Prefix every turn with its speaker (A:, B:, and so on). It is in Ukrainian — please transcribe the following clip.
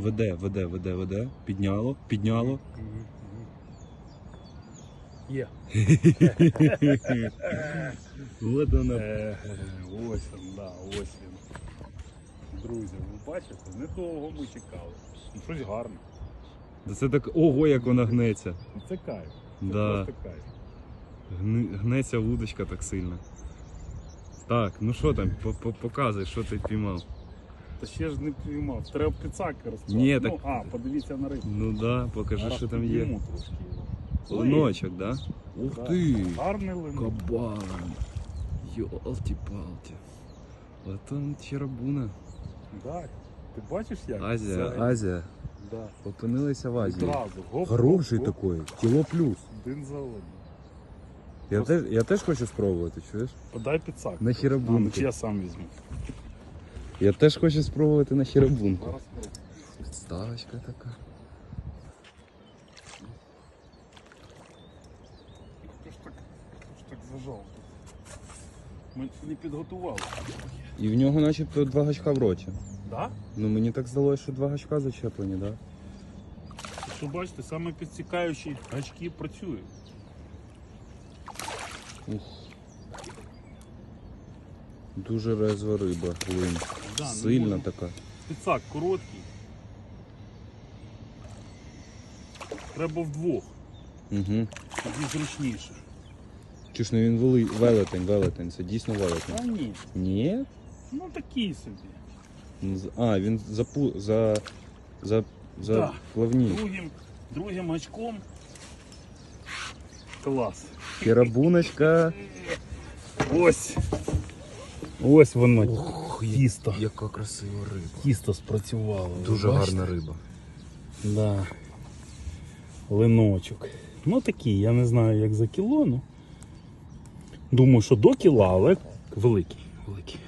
A: Веде, веде, веде, веде. Підняло, підняло.
B: Є.
A: Вот вона.
B: Е, Ось він, да, ось він. Друзі, ви бачите, недовго ми чекали. Ну, щось гарне.
A: Да Це так, ого, як вона гнеться.
B: Це кайф. Це
A: Да.
B: просто кайф.
A: Гни- Гнеться вудочка так сильно. Так, ну що там, по- по- показуй, що ти піймав.
B: Та ще ж не піймав. Треба пицак розкласти.
A: Ні,
B: ну, а, подивіться на рибу.
A: Ну да, покажи,
B: Зараз
A: що там є.
B: підніму трошки його.
A: Линочок, да? Ух
B: Да.
A: ти!
B: Гарний линок.
A: Кабан! Йолки-палки. От он черабуна.
B: Да. Ти бачиш як?
A: Азія,
B: Це-
A: Азія.
B: Да.
A: Опинилися в Азії.
B: Одразу. Гоп,
A: Хороший
B: гоп, гоп.
A: такий, кіло плюс.
B: Один за одним.
A: Я теж, я теж хочу спробувати, чуєш?
B: Подай пицак.
A: На
B: А, ну, я сам візьму.
A: Я теж хочу спробувати на хірабунку.
B: Зараз спробую.
A: Ставочка така.
B: Хто ж так, так зажав? Ми не підготували.
A: І в нього начебто два гачка в роті.
B: Да?
A: Ну мені так здалося, що два гачка зачеплені, так? Да?
B: Що бачите, саме підсікаючі гачки працюють.
A: Ух. Дуже резва риба, линь.
B: Да, ну,
A: Сильна
B: можна.
A: така.
B: Пицак короткий. Треба вдвох,
A: Угу.
B: тоді зручніше.
A: Чи ж не він вели... велетень, велетень, це дійсно велетень.
B: А ні,
A: Ні?
B: ну такий собі.
A: Ну, А, він запу... за... за... за
B: Да.
A: плавні.
B: Другим, другим гачком. Клас.
A: Керабуночка.
B: Ось. Ось воно.
A: Ох,
B: Тісто.
A: Яка красива риба.
B: Тісто спрацювало.
A: Дуже
B: Ви бачите?
A: гарна риба.
B: Да. Линочок. Ну такий, я не знаю як за кіло, ну. Думаю, що до кіла, але великий. великий.